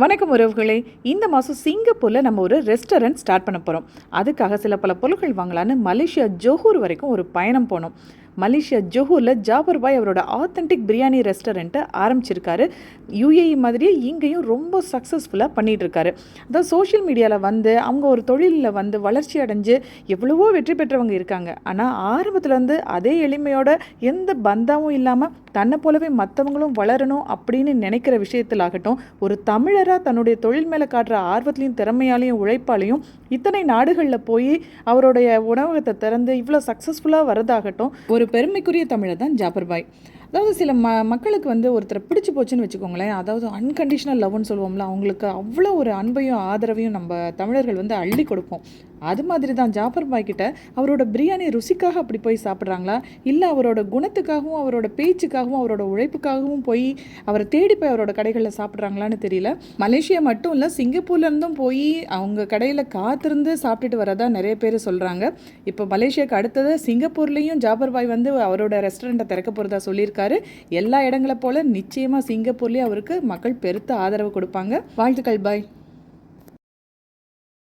வணக்கம் உறவுகளே. இந்த மாதம் சிங்கப்பூரில் நம்ம ஒரு ரெஸ்டாரண்ட் ஸ்டார்ட் பண்ண போகிறோம் அதுக்காக சில பல பொருட்கள் வாங்கலான்னு மலேசியா ஜோஹூர் வரைக்கும் ஒரு பயணம் போனோம். மலேசியா ஜோஹூரில் ஜாபர் பாய் அவரோட ஆத்தென்டிக் பிரியாணி ரெஸ்டாரண்ட்டை ஆரம்பிச்சிருக்காரு. யூஏஇ மாதிரியே இங்கேயும் ரொம்ப சக்ஸஸ்ஃபுல்லாக பண்ணிகிட்ருக்காரு அதான் சோஷியல் மீடியாவில் வந்து அவங்க ஒரு தொழிலில் வந்து வளர்ச்சி அடைஞ்சு எவ்வளவோ வெற்றி பெற்றவங்க இருக்காங்க. ஆனால் ஆரம்பத்துலேருந்து அதே எளிமையோட எந்த பந்தாவும் இல்லாமல் தன்னை போலவே மற்றவங்களும் வளரணும் அப்படின்னு நினைக்கிற விஷயத்தில் ஆகட்டும் ஒரு தமிழராக தன்னுடைய தொழில் மேலே காட்டுற ஆர்வத்திலையும் திறமையாலையும் உழைப்பாலையும் இத்தனை நாடுகளில் போய் அவருடைய உணவகத்தை திறந்து இவ்வளோ சக்ஸஸ்ஃபுல்லாக வரதாகட்டும் ஒரு பெருமைக்குரிய தமிழர் தான் ஜாபர் பாய் அதாவது சில ம மக்களுக்கு வந்து ஒருத்தரை பிடிச்சி போச்சுன்னு வச்சுக்கோங்களேன் அதாவது அன்கண்டிஷனல் லவ்னு சொல்லுவோம்ல அவங்களுக்கு அவ்வளோ ஒரு அன்பையும் ஆதரவையும் நம்ம தமிழர்கள் வந்து அள்ளி கொடுப்போம். அது மாதிரி தான் ஜாபர் பாய் கிட்ட அவரோட பிரியாணி ருசிக்காக அப்படி போய் சாப்பிட்றாங்களா? இல்லை அவரோட குணத்துக்காகவும் அவரோட பேச்சுக்காகவும் அவரோட உழைப்புக்காகவும் போய் அவரை தேடி போய் அவரோட கடைகளில் சாப்பிட்றாங்களான்னு தெரியல. மலேசியா மட்டும் இல்லை சிங்கப்பூர்லேருந்தும் போய் அவங்க கடையில் காத்திருந்து சாப்பிட்டுட்டு வரதா நிறைய பேர் சொல்கிறாங்க இப்போ மலேசியாவுக்கு அடுத்தது சிங்கப்பூர்லேயும் ஜாபர் பாய் வந்து அவரோட ரெஸ்டாரண்ட்டை திறக்க போகிறதா சொல்லியிருக்காங்க. சொல்லியிருக்காரு எல்லா இடங்களை போல் நிச்சயமாக சிங்கப்பூர்லேயும் அவருக்கு மக்கள் பெருத்த ஆதரவு கொடுப்பாங்க. வாழ்த்துக்கள் பாய்